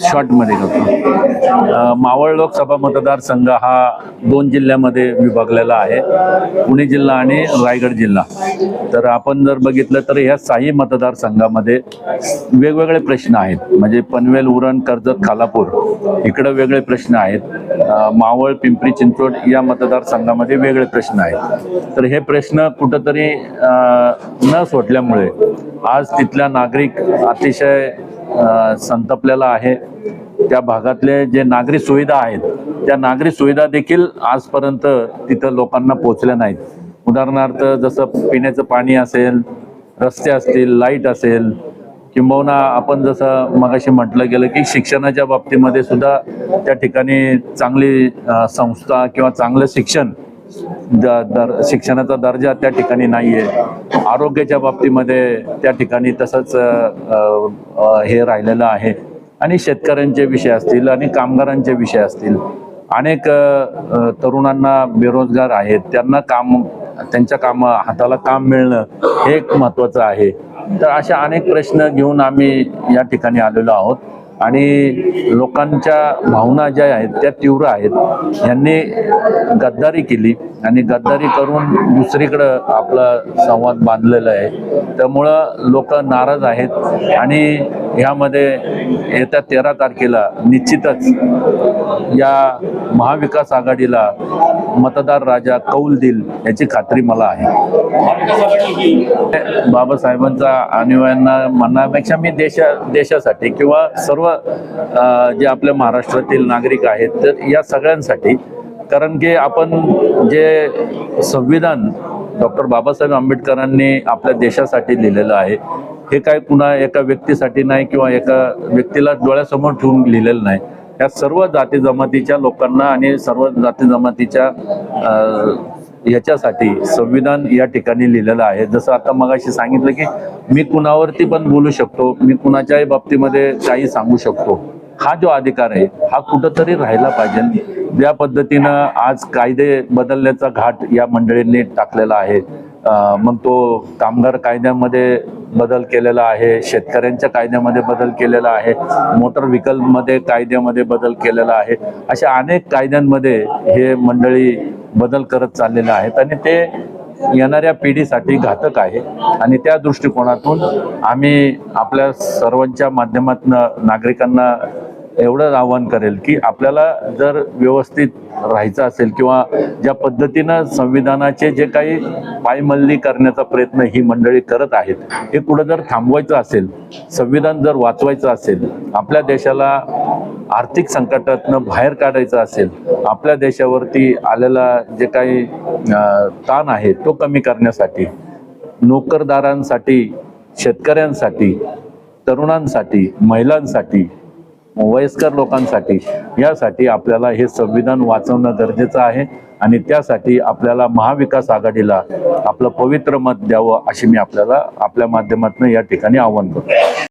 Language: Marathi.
शॉर्टमध्ये करतो मावळ लोकसभा मतदारसंघ हा दोन जिल्ह्यामध्ये विभागलेला आहे. पुणे जिल्हा आणि रायगड जिल्हा. तर आपण जर बघितलं तर ह्या साही मतदारसंघामध्ये वेगवेगळे प्रश्न आहेत. म्हणजे पनवेल उरण कर्जत खालापूर इकडं वेगळे प्रश्न आहेत. मावळ पिंपरी चिंचवड या मतदारसंघामध्ये वेगळे प्रश्न आहेत. तर हे प्रश्न कुठंतरी न सोडल्यामुळे आज तिथल्या नागरिक अतिशय संतपलेला आहे. त्या भागातले जे नागरी सुविधा आहेत त्या नागरी सुविधा देखील आजपर्यंत तिथं लोकांना पोचल्या नाहीत. उदाहरणार्थ जसं पिण्याचं पाणी असेल रस्ते असतील लाइट असेल किंबहुना आपण जसं मगाशी म्हटलं गेलं की शिक्षणाच्या बाबतीमध्ये सुद्धा त्या ठिकाणी चांगली संस्था किंवा चांगलं शिक्षण द- दर शिक्षणाचा दर्जा त्या ठिकाणी नाही आहे आरोग्याच्या बाबतीमध्ये त्या ठिकाणी तसंच हे राहिलेलं आहे. आणि शेतकऱ्यांचे विषय असतील आणि कामगारांचे विषय असतील. अनेक तरुणांना बेरोजगार आहेत. त्यांना काम त्यांच्या काम हाताला काम मिळणं हे एक महत्त्वाचं आहे. तर अशा अनेक प्रश्न घेऊन आम्ही या ठिकाणी आलेलो आहोत. आणि लोकांच्या भावना ज्या आहेत त्या तीव्र आहेत. यांनी गद्दारी केली आणि गद्दारी करून दुसरीकडं आपला संवाद बांधलेला आहे. त्यामुळं लोक नाराज आहेत आणि ह्यामध्ये येत्या तेरा तारखेला निश्चितच या महाविकास आघाडीला मतदार राजा कौल देईल याची खात्री मला आहे. बाबासाहेबांचा अनुयायांना म्हणण्यापेक्षा मी देशा देशासाठी किंवा सर्व जे आपल्या महाराष्ट्रातील नागरिक आहेत तर या सगळ्यांसाठी कारण की आपण जे संविधान डॉक्टर बाबासाहेब आंबेडकरांनी आपल्या देशासाठी लिहिलेलं आहे हे काय कुणा एका व्यक्तीसाठी नाही किंवा एका व्यक्तीला डोळ्यासमोर ठेवून लिहिलेलं नाही. या सर्व जाती जमातीच्या लोकांना आणि सर्व जाती जमातीच्या याच्यासाठी संविधान या ठिकाणी लिहिलेलं आहे. जसं आता मगाशी सांगितलं की मी कुणावरती पण बोलू शकतो मी कुणाच्याही बाबतीमध्ये काही सांगू शकतो. हा जो अधिकार आहे हा कुठंतरी राहिला पाहिजे. ज्या पद्धतीनं आज कायदे बदलण्याचा घाट या मंडळींनी टाकलेला आहे. मग तो कामगार कायद्यामध्ये बदल केलेला आहे शेतकऱ्यांच्या कायद्यामध्ये बदल केलेला आहे मोटर व्हीकलमध्ये कायद्यामध्ये बदल केलेला आहे अशा अनेक कायद्यांमध्ये हे मंडळी बदल करत चाललेले आहेत आणि ते येणाऱ्या पिढीसाठी घातक आहे. आणि त्या दृष्टिकोनातून आम्ही आपल्या सर्वांच्या माध्यमातून नागरिकांना एवढंच आव्हान करेल की आपल्याला जर व्यवस्थित राहायचं असेल किंवा ज्या पद्धतीनं संविधानाचे जे काही पायमल्ली करण्याचा प्रयत्न ही मंडळी करत आहेत हे कुठं जर थांबवायचं असेल संविधान जर वाचवायचं असेल आपल्या देशाला आर्थिक संकटातनं बाहेर काढायचं असेल आपल्या देशावरती आलेला जे काही ताण आहे तो कमी करण्यासाठी नोकरदारांसाठी शेतकऱ्यांसाठी तरुणांसाठी महिलांसाठी वयस्कर लोकांसाठी यासाठी आपल्याला हे संविधान वाचवणं गरजेचं आहे आणि त्यासाठी आपल्याला महाविकास आघाडीला आपलं पवित्र मत द्यावं अशी मी आपल्याला आपल्या माध्यमातून या ठिकाणी आव्हान करतो.